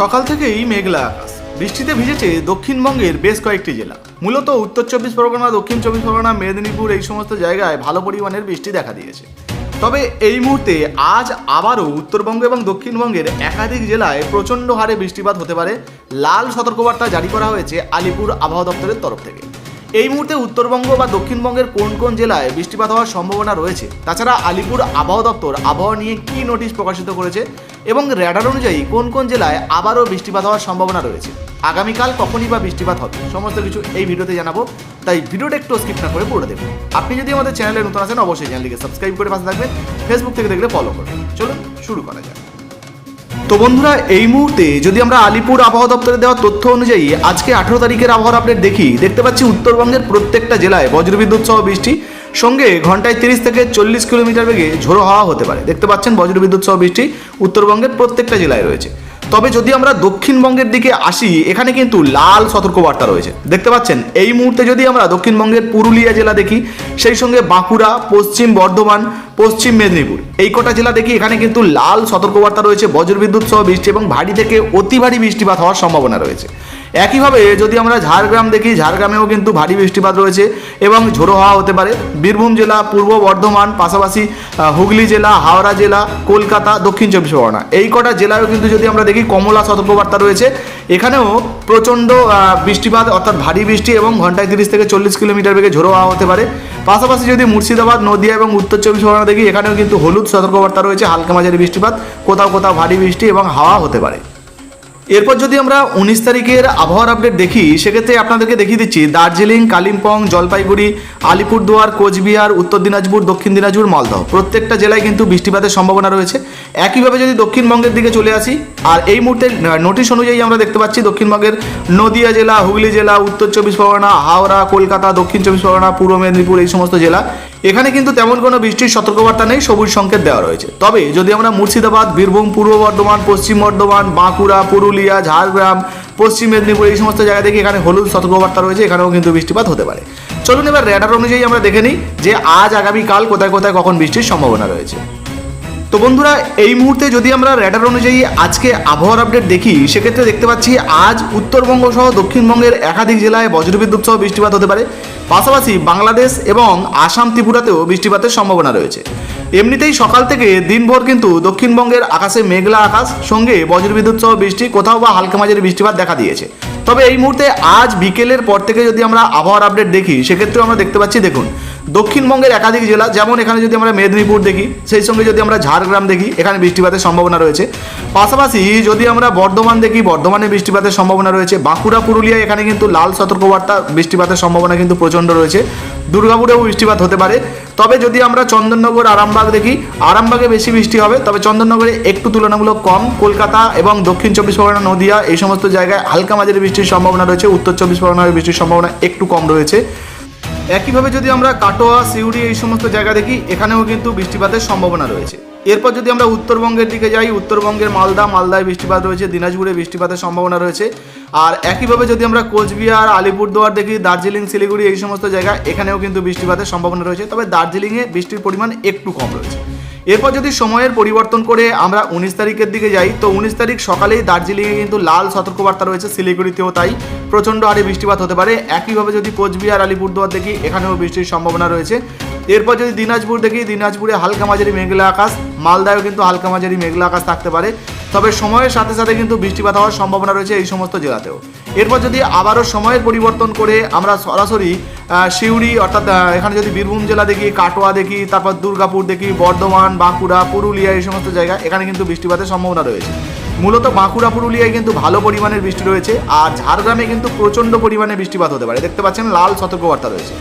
সকাল থেকেই মেঘলা আকাশ। বৃষ্টিতে ভিজেছে দক্ষিণবঙ্গের বেশ কয়েকটি জেলা। মূলত উত্তর চব্বিশ পরগনা, দক্ষিণ চব্বিশ পরগনা, মেদিনীপুর এই সমস্ত জায়গায় ভালো পরিমাণের বৃষ্টি দেখা দিয়েছে। তবে এই মুহূর্তে আজ আবারও উত্তরবঙ্গ এবং দক্ষিণবঙ্গের একাধিক জেলায় প্রচণ্ড হারে বৃষ্টিপাত হতে পারে। লাল সতর্কবার্তা জারি করা হয়েছে আলিপুর আবহাওয়া দপ্তরের তরফ থেকে। এই মুহূর্তে উত্তরবঙ্গ বা দক্ষিণবঙ্গের কোন কোন জেলায় বৃষ্টিপাত হওয়ার সম্ভাবনা রয়েছে? তাছাড়া আলিপুর আবহাওয়া দপ্তর আবহাওয়া নিয়ে কী নোটিশ প্রকাশিত করেছে? এবং র্যাডার অনুযায়ী কোন কোন জেলায় আবারও বৃষ্টিপাত হওয়ার সম্ভাবনা রয়েছে? আগামীকাল কখনই বা বৃষ্টিপাত হবে? সমস্ত কিছু এই ভিডিওতে জানাব। তাই ভিডিওটা একটু স্কিপ না করে পড়ে দেবেন আপনি যদি আমাদের চ্যানেলে নতুন আছেন, অবশ্যই চ্যানেলটিকে সাবস্ক্রাইব করে পাশে থাকবেন। ফেসবুক থেকে দেখলে ফলো করবেন। চলুন শুরু করা যাক। তো বন্ধুরা, এই মুহূর্তে যদি আমরা আলিপুর আবহাওয়া দপ্তরে দেওয়া তথ্য অনুযায়ী আজকে আঠেরো তারিখের আবহাওয়ার আপডেট দেখি, দেখতে পাচ্ছি উত্তরবঙ্গের প্রত্যেকটা জেলায় বজ্রবিদ্যুৎ সহ বৃষ্টি। সঙ্গে ঘন্টায় তিরিশ থেকে চল্লিশ কিলোমিটার বেগে ঝোড়ো হাওয়া হতে পারে। দেখতে পাচ্ছেন বজ্রবিদ্যুৎ সহ বৃষ্টি উত্তরবঙ্গের প্রত্যেকটা জেলায় রয়েছে। তবে যদি আমরা দক্ষিণবঙ্গের দিকে আসি, এখানে কিন্তু লাল সতর্কবার্তা রয়েছে। দেখতে পাচ্ছেন, এই মুহূর্তে যদি আমরা দক্ষিণবঙ্গের পুরুলিয়া জেলা দেখি, সেই সঙ্গে বাঁকুড়া, পশ্চিম বর্ধমান পশ্চিম মেদিনীপুর। এই কটা জেলা দেখি এখানে কিন্তু লাল সতর্কবার্তা রয়েছে বজ্রবিদ্যুৎ সহ বৃষ্টি এবং ভারী থেকে অতি ভারী বৃষ্টিপাত হওয়ার সম্ভাবনা রয়েছে। একইভাবে যদি আমরা ঝাড়গ্রাম দেখি, ঝাড়গ্রামেও কিন্তু ভারী বৃষ্টিপাত রয়েছে এবং ঝোড়ো হাওয়া হতে পারে। বীরভূম জেলা, পূর্ব বর্ধমান, পাশাপাশি হুগলি জেলা, হাওড়া জেলা, কলকাতা, দক্ষিণ চব্বিশ পরগনা। এই কটা জেলায়ও কিন্তু যদি আমরা দেখি কমলা সতর্কবার্তা রয়েছে। এখানেও প্রচণ্ড বৃষ্টিপাত, অর্থাৎ ভারী বৃষ্টি এবং ঘন্টায় তিরিশ থেকে চল্লিশ কিলোমিটার বেগে ঝোড়ো হাওয়া হতে পারে। পাশাপাশি যদি মুর্শিদাবাদ, নদিয়া এবং উত্তর চব্বিশ পরগনা দেখি, এখানেও কিন্তু হলুদ সতর্কবার্তা রয়েছে, হালকা মাঝারি বৃষ্টিপাত, কোথাও কোথাও ভারী বৃষ্টি এবং হাওয়া হতে পারে। এরপর যদি আমরা উনিশ তারিখের আবহাওয়ার আপডেট দেখি, সেক্ষেত্রে আপনাদেরকে দেখিয়ে দিচ্ছি, দার্জিলিং, কালিম্পং, জলপাইগুড়ি, আলিপুরদুয়ার, কোচবিহার, উত্তর দিনাজপুর, দক্ষিণ দিনাজপুর, মালদহ। প্রত্যেকটা জেলায় কিন্তু বৃষ্টিপাতের সম্ভাবনা রয়েছে। একইভাবে যদি দক্ষিণবঙ্গের দিকে চলে আসি, আর এই মুহূর্তে নোটিশ অনুযায়ী আমরা দেখতে পাচ্ছি দক্ষিণবঙ্গের নদিয়া জেলা, হুগলি জেলা, উত্তর চব্বিশ পরগনা, হাওড়া, কলকাতা, দক্ষিণ চব্বিশ পরগনা, পূর্ব মেদিনীপুর, এই সমস্ত জেলা। এখানে কিন্তু তেমন কোনো বৃষ্টির সতর্কবার্তা নেই, সবুজ সংকেত দেওয়া রয়েছে। তবে যদি আমরা মুর্শিদাবাদ, বীরভূম, পূর্ব বর্ধমান, পশ্চিম বর্ধমান, বাঁকুড়া, পুরুলিয়া, ঝাড়গ্রাম, পশ্চিম মেদিনীপুর এই সমস্ত জায়গা থেকে এখানে হলুদ সতর্কবার্তা রয়েছে, এখানেও কিন্তু বৃষ্টিপাত হতে পারে। চলুন এবার রেডার অনুযায়ী আমরা দেখে নিই যে আজ, আগামীকাল কোথায় কোথায় কখন বৃষ্টির সম্ভাবনা রয়েছে। তো বন্ধুরা, এই মুহূর্তে যদি আমরা র্যাডার অনুযায়ী আজকে আবহাওয়ার আপডেট দেখি, সেক্ষেত্রে দেখতে পাচ্ছি আজ উত্তরবঙ্গ সহ দক্ষিণবঙ্গের একাধিক জেলায় বজ্রবিদ্যুৎ সহ বৃষ্টিপাত হতে পারে। পাশাপাশি বাংলাদেশ এবং আসাম ত্রিপুরাতেও বৃষ্টিপাতের সম্ভাবনা রয়েছে। এমনিতেই সকাল থেকে দিনভর কিন্তু দক্ষিণবঙ্গের আকাশে মেঘলা আকাশ, সঙ্গে বজ্রবিদ্যুৎ সহ বৃষ্টি, কোথাও বা হালকা মাঝারি বৃষ্টিপাত দেখা দিয়েছে। তবে এই মুহূর্তে আজ বিকেলের পর থেকে যদি আমরা আবহাওয়ার আপডেট দেখি, সেক্ষেত্রেও আমরা দেখতে পাচ্ছি, দেখুন দক্ষিণবঙ্গের একাধিক জেলা, যেমন এখানে যদি আমরা মেদিনীপুর দেখি, সেই সঙ্গে যদি আমরা ঝাড়গ্রাম দেখি, এখানে বৃষ্টিপাতের সম্ভাবনা রয়েছে। পাশাপাশি যদি আমরা বর্ধমান দেখি, বর্ধমানে বৃষ্টিপাতের সম্ভাবনা রয়েছে। বাঁকুড়া পুরুলিয়া এখানে কিন্তু লাল সতর্কবার্তা, বৃষ্টিপাতের সম্ভাবনা কিন্তু প্রচণ্ড রয়েছে। দুর্গাপুরেও বৃষ্টিপাত হতে পারে। তবে যদি আমরা চন্দননগর, আরামবাগ দেখি, আরামবাগে বেশি বৃষ্টি হবে। তবে চন্দননগরে একটু তুলনামূলক কম। কলকাতা এবং দক্ষিণ চব্বিশ পরগনা, নদিয়া এই সমস্ত জায়গায় হালকা মাঝারি বৃষ্টির সম্ভাবনা রয়েছে। উত্তর চব্বিশ পরগনার বৃষ্টির সম্ভাবনা একটু কম রয়েছে। একইভাবে যদি আমরা কাটোয়া, সিউড়ি এই সমস্ত জায়গা দেখি, এখানেও কিন্তু বৃষ্টিপাতের সম্ভাবনা রয়েছে। এরপর যদি আমরা উত্তরবঙ্গের দিকে যাই, উত্তরবঙ্গের মালদা, মালদায় বৃষ্টিপাত রয়েছে, দিনাজপুরে বৃষ্টিপাতের সম্ভাবনা রয়েছে। আর একইভাবে যদি আমরা কোচবিহার, আলিপুরদুয়ার দেখি, দার্জিলিং, শিলিগুড়ি এই সমস্ত জায়গা, এখানেও কিন্তু বৃষ্টিপাতের সম্ভাবনা রয়েছে। তবে দার্জিলিংয়ে বৃষ্টির পরিমাণ একটু কম রয়েছে। এরপর যদি সময়ের পরিবর্তন করে আমরা উনিশ তারিখের দিকে যাই, তো উনিশ তারিখ সকালেই দার্জিলিংয়ে কিন্তু লাল সতর্কবার্তা রয়েছে শিলিগুড়িতেও তাই। প্রচণ্ড আরে বৃষ্টিপাত হতে পারে। একইভাবে যদি কোচবিহার, আলিপুরদুয়ার দেখি, এখানেও বৃষ্টির সম্ভাবনা রয়েছে। এরপর যদি দিনাজপুর দেখি, দিনাজপুরে হালকা মাঝারি মেঘলা আকাশ। মালদায়ও কিন্তু হালকা মাঝারি মেঘলা আকাশ থাকতে পারে। তবে সময়ের সাথে সাথে কিন্তু বৃষ্টিপাত হওয়ার সম্ভাবনা রয়েছে এই সমস্ত জেলাতেও। এরপর যদি আবারও সময়ের পরিবর্তন করে আমরা সরাসরি সিউড়ি অর্থাৎ এখানে যদি বীরভূম জেলা দেখি, কাটোয়া দেখি, তারপর দুর্গাপুর দেখি, বর্ধমান, বাঁকুড়া, পুরুলিয়া, এই সমস্ত জায়গা, এখানে কিন্তু বৃষ্টিপাতের সম্ভাবনা রয়েছে। মূলত বাঁকুড়া, পুরুলিয়ায় কিন্তু ভালো পরিমাণের বৃষ্টি রয়েছে আর ঝাড়গ্রামে কিন্তু প্রচণ্ড পরিমাণে বৃষ্টিপাত হতে পারে। দেখতে পাচ্ছেন লাল সতর্কবার্তা রয়েছে।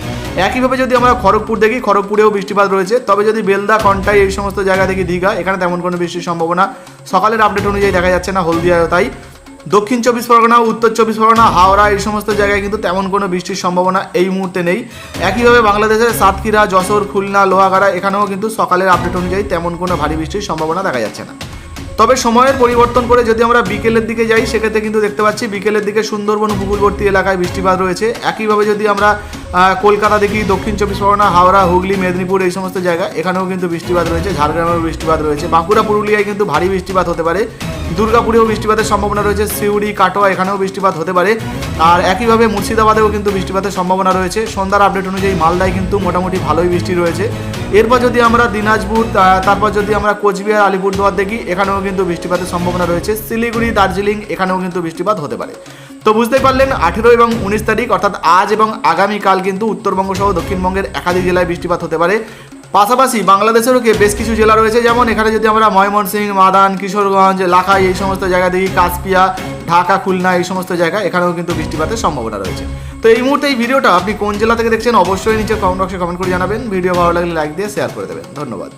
একইভাবে যদি আমরা খড়গপুর দেখি, খড়গপুরেও বৃষ্টিপাত রয়েছে। তবে যদি বেলদা, কন্টাই এই সমস্ত জায়গা থেকে দীঘা, এখানে তেমন কোনো বৃষ্টির সম্ভাবনা সকালের আপডেট অনুযায়ী দেখা যাচ্ছে না, হলদিয়ায় তাই। দক্ষিণ চব্বিশ পরগনা, উত্তর চব্বিশ পরগনা, হাওড়া এই সমস্ত জায়গায় কিন্তু তেমন কোনো বৃষ্টির সম্ভাবনা এই মুহূর্তে নেই। একইভাবে বাংলাদেশের সাতক্ষীরা, যশোর, খুলনা, লোহাগাড়া, এখানেও কিন্তু সকালের আপডেট অনুযায়ী তেমন কোনো ভারী বৃষ্টির সম্ভাবনা দেখা যাচ্ছে না। তবে সময়ের পরিবর্তন করে যদি আমরা বিকেলের দিকে যাই, সেক্ষেত্রে কিন্তু দেখতে পাচ্ছি বিকেলের দিকে সুন্দরবন উপকূলবর্তী এলাকায় বৃষ্টিপাত রয়েছে। একইভাবে যদি আমরা কলকাতা দেখি, দক্ষিণ চব্বিশ পরগনা, হাওড়া, হুগলি, মেদিনীপুর এই সমস্ত জায়গা এখানেও কিন্তু বৃষ্টিপাত রয়েছে, ঝাড়গ্রামেও বৃষ্টিপাত রয়েছে। বাঁকুড়া, পুরুলিয়ায় কিন্তু ভারী বৃষ্টিপাত হতে পারে। দুর্গাপুরেও বৃষ্টিপাতের সম্ভাবনা রয়েছে, সিউড়ি, কাটোয়া এখানেও বৃষ্টিপাত হতে পারে। আর একইভাবে মুর্শিদাবাদেও কিন্তু বৃষ্টিপাতের সম্ভাবনা রয়েছে। সন্ধ্যার আপডেট অনুযায়ী মালদায় কিন্তু মোটামুটি ভালোই বৃষ্টি রয়েছে। এরপর যদি আমরা দিনাজপুর তারপর যদি আমরা কোচবিহার, আলিপুরদুয়ার দেখি, এখানেও কিন্তু বৃষ্টিপাতের সম্ভাবনা রয়েছে। শিলিগুড়ি, দার্জিলিং, এখানেও কিন্তু বৃষ্টিপাত হতে পারে। তো বুঝতেই পারলেন, আঠেরো এবং উনিশ তারিখ, অর্থাৎ আজ এবং আগামীকাল কিন্তু উত্তরবঙ্গ সহ দক্ষিণবঙ্গের একাধিক জেলায় বৃষ্টিপাত হতে পারে। পাশাপাশি বাংলাদেশেরও বেশ কিছু জেলা রয়েছে, যেমন এখানে যদি আমরা ময়মনসিংহ, মাদান, কিশোরগঞ্জ, লাখাই, এই সমস্ত জায়গা দেখি কাসপিয়া ঢাকা, খুলনা এই সমস্ত জায়গা এখানেও কিন্তু বৃষ্টিপাতের সম্ভাবনা রয়েছে। তো এই মুহূর্তে এই ভিডিওটা আপনি কোন জেলা থেকে দেখছেন অবশ্যই নিচে কমেন্ট বক্সে কমেন্ট করে জানাবেন। ভিডিও ভালো লাগলে লাইক দিয়ে শেয়ার করে দেবেন। ধন্যবাদ।